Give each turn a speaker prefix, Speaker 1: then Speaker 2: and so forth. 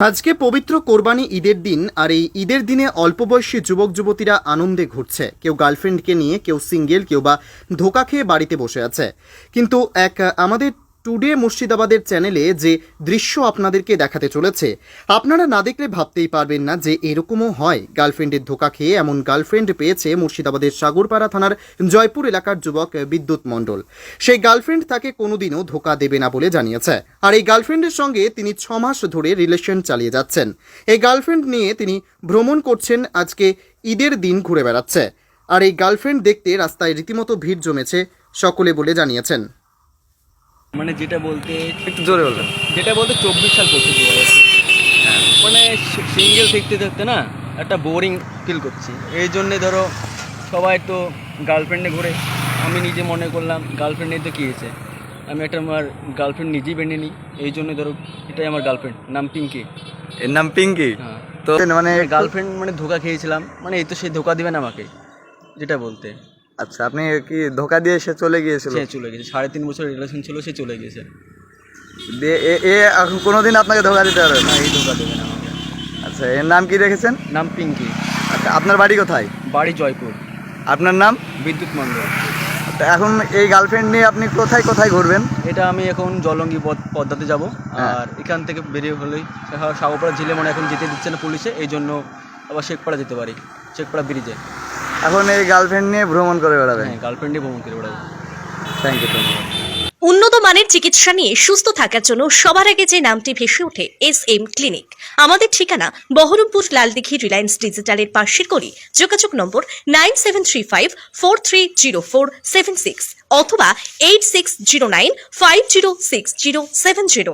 Speaker 1: আজকে পবিত্র কোরবানি ঈদের দিন আর এই ঈদের দিনে অল্প বয়সী যুবক যুবতীরা আনন্দে ঘুরছে। কেউ গার্লফ্রেন্ডকে নিয়ে, কেউ সিঙ্গেল, কেউ বা ধোকা খেয়ে বাড়িতে বসে আছে। কিন্তু এক, আমাদের টুডে মুর্শিদাবাদের চ্যানেলে যে দৃশ্য আপনাদেরকে দেখাতে চলেছে, আপনারা না দেখলে ভাবতেই পারবেন না যে এরকমও হয়। গার্লফ্রেন্ডের ধোকা খেয়ে এমন গার্লফ্রেন্ড পেয়েছে মুর্শিদাবাদের সাগরপাড়া থানার জয়পুর এলাকার যুবক বিদ্যুৎ মণ্ডল। সেই গার্লফ্রেন্ড তাকে কোনোদিনও ধোকা দেবে না বলে জানিয়েছে। আর এই গার্লফ্রেন্ডের সঙ্গে তিনি ছ মাস ধরে রিলেশন চালিয়ে যাচ্ছেন। এই গার্লফ্রেন্ড নিয়ে তিনি ভ্রমণ করছেন আজকে ঈদের দিন ঘুরে বেড়াচ্ছে। আর এই গার্লফ্রেন্ড দেখতে রাস্তায় রীতিমতো ভিড় জমেছে, সকলে বলে জানিয়েছেন।
Speaker 2: মানে যেটা বলতে
Speaker 3: একটু জোরে বলবেন।
Speaker 2: যেটা বলতে চব্বিশ সাল পড়ছে দু হাজার মানে সিঙ্গেল দেখতে দেখতে না একটা বোরিং ফিল করছি। এই জন্যে ধরো সবাই তো গার্লফ্রেন্ডে ঘুরে। আমি নিজে মনে করলাম গার্লফ্রেন্ডে তো কী হয়েছে? আমি একটা আমার গার্লফ্রেন্ড নিজেই বেঁধে নিই। এই জন্য ধরো এটাই আমার গার্লফ্রেন্ড নাম পিঙ্কি।
Speaker 3: এর নাম পিঙ্কি?
Speaker 2: হ্যাঁ।
Speaker 3: তো মানে
Speaker 2: গার্লফ্রেন্ড মানে ধোকা খেয়েছিলাম। মানে এই তো সে ধোকা দিবেন আমাকে যেটা বলতে।
Speaker 3: আচ্ছা আপনি কি ধোকা দিয়ে সে চলে গিয়েছিল?
Speaker 2: সে চলে গেছে সাড়ে তিন বছর রিলেশন ছিল সে চলে গেছে
Speaker 3: দিয়ে এ- এ এখন কোনোদিন আপনাকে ধোকা দিতে পারবে না?
Speaker 2: না এই ধোকা দেবে না আমাকে।
Speaker 3: আচ্ছা এর নাম কি রেখেছেন?
Speaker 2: নাম পিঙ্কি।
Speaker 3: আচ্ছা আপনার বাড়ি কোথায়?
Speaker 2: বাড়ি জয়পুর।
Speaker 3: আপনার নাম?
Speaker 2: বিদ্যুৎ মন্ডল
Speaker 3: তো এখন এই গার্লফ্রেন্ড নিয়ে আপনি কোথায় কোথায় ঘুরবেন?
Speaker 2: এটা আমি এখন জলঙ্গি পদ- পদ্মাতে যাব।
Speaker 3: হ্যাঁ।
Speaker 2: আর এখান থেকে বেরিয়ে হলেই সাগরপাড়া জেলে মনে এখন যেতে দিচ্ছে না পুলিশে এই জন্য আবার শেখপাড়া যেতে পারি। শেখপাড়া ব্রিজে।
Speaker 3: এখন এই গার্লফ্রেন্ড নিয়ে ভ্রমণ করে বেড়াবেন
Speaker 2: হ্যাঁ গার্লফ্রেন্ডে ভ্রমণ করে বেড়াবো।
Speaker 3: থ্যাংক ইউ ধন্যবাদ
Speaker 4: উন্নত মানের চিকিৎসা নিয়ে সুস্থ থাকার জন্য সবার আগে যে নামটি ভেসে ওঠে এস এম ক্লিনিক। আমাদের ঠিকানা বহরমপুর লালদিঘি রিলায়েন্স ডিজিটালের পাশের করি যোগাযোগ নম্বর nine seven three five four three zero four seven six অথবা eight six zero nine five zero six zero seven zero.